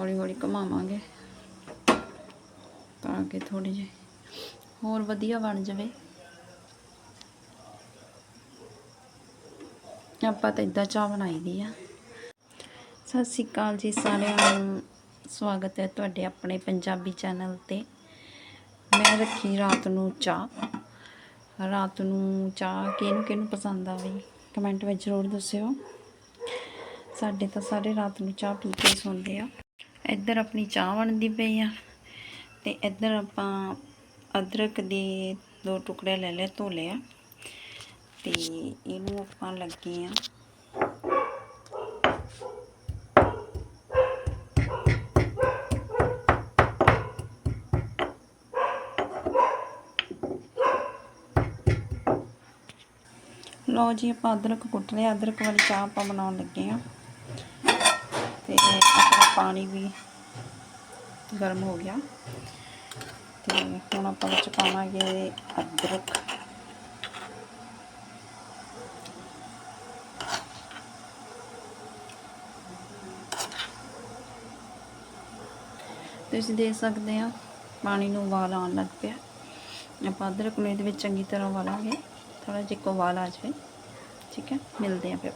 ਹੌਲੀ ਹੌਲੀ ਘੁਮਾਵਾਂਗੇ ਤਾਂ ਕਿ ਥੋੜੀ ਜਿਹੀ ਹੋਰ ਵਧੀਆ ਬਣ ਜਾਵੇ। ਆਪਾਂ ਤਾਂ ਇਦਾਂ ਚਾਹ ਬਣਾਈ ਦੀ ਆ। ਸਤਿ ਸ਼੍ਰੀ ਅਕਾਲ ਜੀ ਸਾਰਿਆਂ ਨੂੰ। ਸਵਾਗਤ ਹੈ ਤੁਹਾਡੇ ਆਪਣੇ ਪੰਜਾਬੀ ਚੈਨਲ ਤੇ। ਮੈਂ ਰੱਖੀ ਰਾਤ ਨੂੰ ਚਾਹ। ਰਾਤ ਨੂੰ ਚਾਹ ਕਿਹਨੂੰ ਕਿਹਨੂੰ ਪਸੰਦ ਆਵੇ ਕਮੈਂਟ ਵਿੱਚ ਜ਼ਰੂਰ ਦੱਸਿਓ। ਸਾਡੇ ਤਾਂ ਸਾਰੇ ਰਾਤ ਨੂੰ ਚਾਹ ਪੀ ਕੇ ਸੌਂਦੇ ਆ। ਇੱਧਰ ਆਪਣੀ ਚਾਹ ਬਣਦੀ ਪਈ ਆ ਤੇ ਇੱਧਰ ਆਪਾਂ ਅਦਰਕ ਦੇ ਦੋ ਟੁਕੜੇ ਲੈ ਲਏ ਧੋ ਲਿਆ ਤੇ ਇਹਨੂੰ ਆਪਾਂ ਲੱਗੇ ਆ। ਲਓ ਜੀ, ਆਪਾਂ ਅਦਰਕ ਕੁੱਟ ਲਿਆ। ਅਦਰਕ ਵਾਲੀ ਚਾਹ ਆਪਾਂ ਬਣਾਉਣ ਲੱਗੇ ਆ। ਤੇ ਪਾਣੀ ਵੀ ਗਰਮ ਹੋ ਗਿਆ। ਤੇ ਹੁਣ ਆਪਾਂ ਵਿੱਚ ਪਾਵਾਂਗੇ ਅਦਰਕ। ਤੁਸੀਂ ਦੇਖ ਸਕਦੇ ਆ, ਪਾਣੀ ਨੂੰ ਉਬਾਲ ਆਉਣ ਲੱਗ ਪਿਆ। ਆਪਾਂ ਅਦਰਕ ਨੂੰ ਇਹਦੇ ਵਿੱਚ ਚੰਗੀ ਤਰ੍ਹਾਂ ਉਬਾਲਾਂਗੇ। ਥੋੜਾ ਜਿਹਾ ਕੋ ਉਬਾਲ ਆ ਜਾਵੇ। ਠੀਕ ਹੈ, ਮਿਲਦੇ ਆ ਫਿਰ।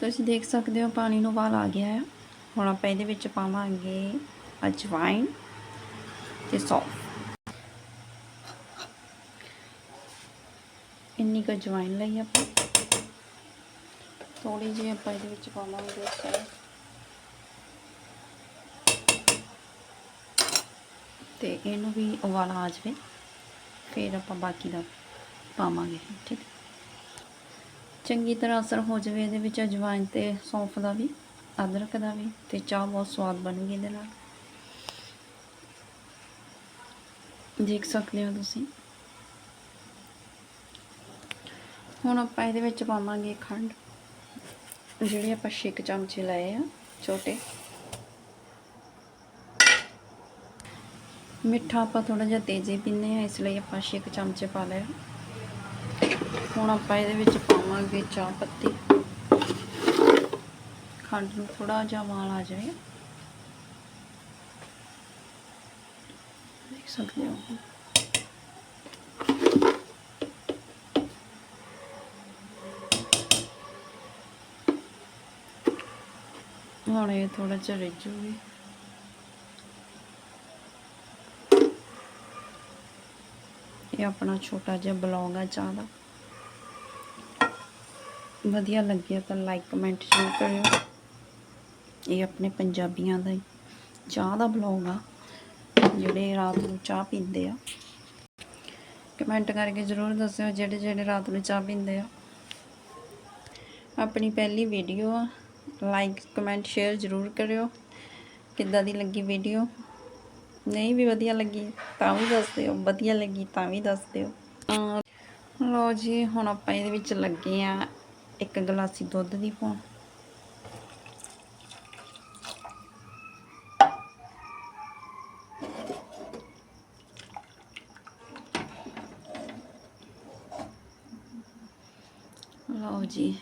ਤੁਸੀਂ ਦੇਖ ਸਕਦੇ ਹੋ ਪਾਣੀ ਨੂੰ ਉਬਾਲ ਆ ਗਿਆ ਹੈ ਹੁਣ ਆਪਾਂ ਇਹਦੇ ਵਿੱਚ ਪਾਵਾਂਗੇ ਅਜਵਾਇਨ ਤੇ ਸੌਫ। ਇੰਨੀ ਕੁ ਅਜਵਾਇਨ ਲਈ ਆਪਾਂ। ਥੋੜੀ ਜਿਹੀ ਆਪਾਂ ਇਹਦੇ ਵਿੱਚ ਪਾਵਾਂਗੇ ਸੌਂਫ ਤੇ ਇਹਨੂੰ ਵੀ ਉਬਾਲ ਆ ਜਾਵੇ। ਫਿਰ ਆਪਾਂ ਬਾਕੀ ਦਾ ਪਾਵਾਂਗੇ, ਠੀਕ ਹੈ। ਚੰਗੀ ਤਰ੍ਹਾਂ ਅਸਰ ਹੋ ਜਾਵੇ, ਇਹਦੇ ਵਿੱਚ ਅਜਵਾਇਨ ਤੇ ਸੌਂਫ ਦਾ ਵੀ, ਅਦਰਕ ਦਾ ਵੀ ਤੇ ਚਾਹ ਬਹੁਤ ਸਵਾਦ ਬਣੂਗੀ ਇਹਦੇ ਨਾਲ। ਦੇਖ ਸਕਦੇ ਹੋ ਤੁਸੀਂ। ਹੁਣ ਆਪਾਂ ਇਹਦੇ ਵਿੱਚ ਪਾਵਾਂਗੇ ਖੰਡ, ਜਿਹੜੇ ਆਪਾਂ ਛੇ ਚਮਚੇ ਲਏ ਆ, ਛੋਟੇ। ਮਿੱਠਾ ਆਪਾਂ ਥੋੜਾ ਜਿਹਾ ਤੇਜ਼ ਹੀ ਪੀਂਦੇ ਆ ਇਸ ਲਈ ਆਪਾਂ ਛੇ ਚਮਚੇ ਪਾ ਲਿਆ ਹੁਣ ਆਪਾਂ ਇਹਦੇ ਵਿੱਚ ਪਾਵਾਂਗੇ ਚਾਹ ਪੱਤੀ। ਖੰਡ ਨੂੰ ਥੋੜਾ ਜਿਹਾ ਵਾਲ ਆ ਜਾਵੇ। ਦੇਖ ਸਕਦੇ ਹੋ ਹੁਣ ਇਹ ਥੋੜਾ ਜਿਹਾ ਰਿੱਝੂਗੀ ਇਹ ਆਪਣਾ ਛੋਟਾ ਜਿਹਾ ਬਲੌਗ ਆ ਚਾਹ ਦਾ। ਵਧੀਆ ਲੱਗਿਆ ਤਾਂ ਲਾਈਕ ਕਮੈਂਟ ਜ਼ਰੂਰ ਕਰਿਓ। ਇਹ ਆਪਣੇ ਪੰਜਾਬੀਆਂ ਦਾ ਹੀ, ਚਾਹ ਦਾ ਬਲੌਗ ਆ, ਜਿਹੜੇ ਰਾਤ ਨੂੰ ਚਾਹ ਪੀਂਦੇ ਆ। ਕਮੈਂਟ ਕਰਕੇ ਜ਼ਰੂਰ ਦੱਸਿਓ ਜਿਹੜੇ ਜਿਹੜੇ ਰਾਤ ਨੂੰ ਚਾਹ ਪੀਂਦੇ ਆ। ਆਪਣੀ ਪਹਿਲੀ ਵੀਡੀਓ ਆ ਲਾਈਕ ਕਮੈਂਟ ਸ਼ੇਅਰ ਜ਼ਰੂਰ ਕਰਿਓ। ਕਿੱਦਾਂ ਦੀ ਲੱਗੀ ਵੀਡੀਓ ਨਹੀਂ ਵੀ ਵਧੀਆ ਲੱਗੀ, ਤਾਂ ਵੀ ਦੱਸ ਦਿਓ। ਵਧੀਆ ਲੱਗੀ ਤਾਂ ਵੀ ਦੱਸ ਦਿਓ। ਅਮ ਲਓ ਜੀ, ਹੁਣ ਆਪਾਂ ਇਹਦੇ ਵਿੱਚ ਲੱਗੇ ਆ ਇੱਕ ਗਲਾਸੀ ਦੁੱਧ ਦੀ ਪਾਉਣ ਲਓ ਜੀ,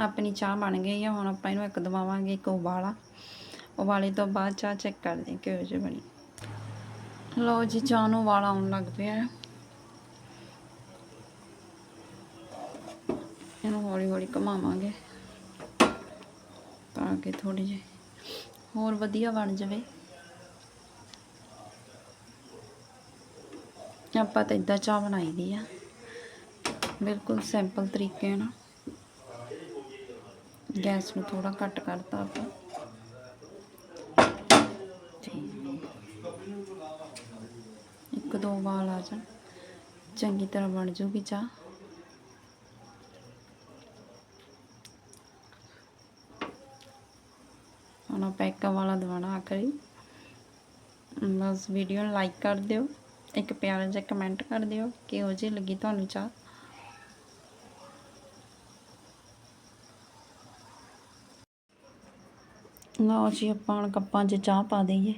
ਆਪਣੀ ਚਾਹ ਬਣ ਗਈ ਆ, ਹੁਣ ਆਪਾਂ ਇਹਨੂੰ ਇੱਕ ਦਵਾਵਾਂਗੇ ਇੱਕ ਉਬਾਲਾ। ਉਬਾਲੇ ਤੋਂ ਬਾਅਦ ਚਾਹ ਚੈੱਕ ਕਰਦੇ ਕਿਹੋ ਜਿਹੀ ਬਣੀ। ਲਓ ਜੀ, ਚਾਹ ਨੂੰ ਉਬਾਲਾ ਆਉਣ ਲੱਗ ਪਿਆ। ਹੈ ਇਹਨੂੰ ਹੌਲੀ ਹੌਲੀ ਘੁਮਾਵਾਂਗੇ ਤਾਂ ਕਿ ਥੋੜੀ ਜਿਹੀ ਹੋਰ ਵਧੀਆ ਬਣ ਜਾਵੇ। ਆਪਾਂ ਤਾਂ ਇਦਾਂ ਚਾਹ ਬਣਾਈ ਦੀ ਆ। ਬਿਲਕੁਲ ਸਿੰਪਲ ਤਰੀਕੇ ਨਾਲ। ਗੈਸ ਨੂੰ ਥੋੜਾ ਘੱਟ ਕਰਤਾ ਆਪਾਂ। ਇੱਕ ਦੋ ਵਾਲ ਆ ਜਾਣ। ਚੰਗੀ ਤਰ੍ਹਾਂ ਬਣ ਜੂਗੀ ਚਾਹ। ਹੁਣ ਆਪਾਂ ਇੱਕ ਵਾਲਾ ਦਵਾਣਾ ਆਖਰੀ। ਬਸ ਵੀਡੀਓ ਨੂੰ ਲਾਈਕ ਕਰ ਦਿਓ, ਇੱਕ ਪਿਆਰਾ ਜਿਹਾ ਕਮੈਂਟ ਕਰ ਦਿਓ ਕਿਹੋ ਜਿਹੀ ਲੱਗੀ ਤੁਹਾਨੂੰ ਚਾਹ। ਲਓ ਜੀ, ਆਪਾਂ ਹੁਣ ਕੱਪਾਂ 'ਚ ਚਾਹ ਪਾ ਦਈਏ।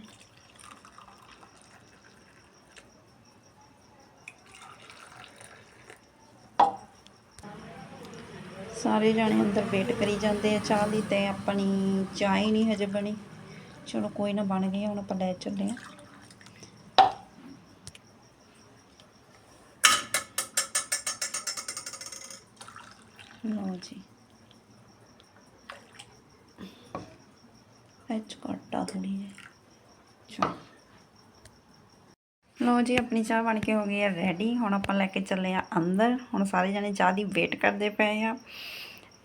ਸਾਰੇ ਜਾਣੇ ਅੰਦਰ ਵੇਟ ਕਰੀ ਜਾਂਦੇ ਆ ਚਾਹ ਦੀ ਤੇ ਆਪਣੀ ਚਾਹ ਹੀ ਨਹੀਂ ਹਜੇ ਬਣੀ। ਚਲੋ ਕੋਈ ਨਾ ਬਣ ਗਈ ਹੁਣ ਆਪਾਂ ਲੈ ਚੱਲੇ ਆ। ਲਓ ਜੀ। ਐਚ ਘਟਾ ਥੋੜੀ ਜਿਹੀ ਚਲੋ। ਲਓ ਜੀ, ਆਪਣੀ ਚਾਹ ਬਣ ਕੇ ਹੋ ਗਈ ਹੈ ਰੈਡੀ ਹੁਣ ਆਪਾਂ ਲੈ ਕੇ ਚੱਲੇ ਆ ਅੰਦਰ। ਹੁਣ ਸਾਰੇ ਜਣੇ ਚਾਹ ਦੀ ਵੇਟ ਕਰਦੇ ਪਏ ਆ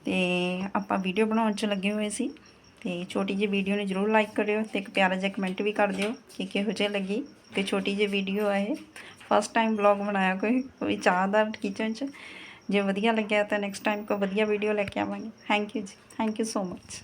ਤੇ ਆਪਾਂ ਵੀਡੀਓ ਬਣਾਉਣ 'ਚ ਲੱਗੇ ਹੋਏ ਸੀ। ਤੇ ਛੋਟੀ ਜਿਹੀ ਵੀਡੀਓ ਨੂੰ ਜਰੂਰ ਲਾਈਕ ਕਰਿਓ ਤੇ ਇੱਕ ਪਿਆਰਾ ਜਿਹਾ ਕਮੈਂਟ ਵੀ ਕਰ ਦਿਓ ਕਿ ਕਿਹੋ ਜਿਹੀ ਲੱਗੀ ਕਿ ਛੋਟੀ ਜਿਹੀ ਵੀਡੀਓ ਆ ਇਹ। ਫਸਟ ਟਾਈਮ ਵਲੌਗ ਬਣਾਇਆ ਕੋਈ ਕੋਈ ਚਾਹ ਦਾ ਕਿਚਨ 'ਚ। ਜੇ ਵਧੀਆ ਲੱਗਿਆ ਤਾਂ ਨੈਕਸਟ ਟਾਈਮ ਕੋਈ ਵਧੀਆ ਵੀਡੀਓ ਲੈ ਕੇ ਆਵਾਂਗੇ। ਥੈਂਕ ਯੂ ਜੀ। Thank you so much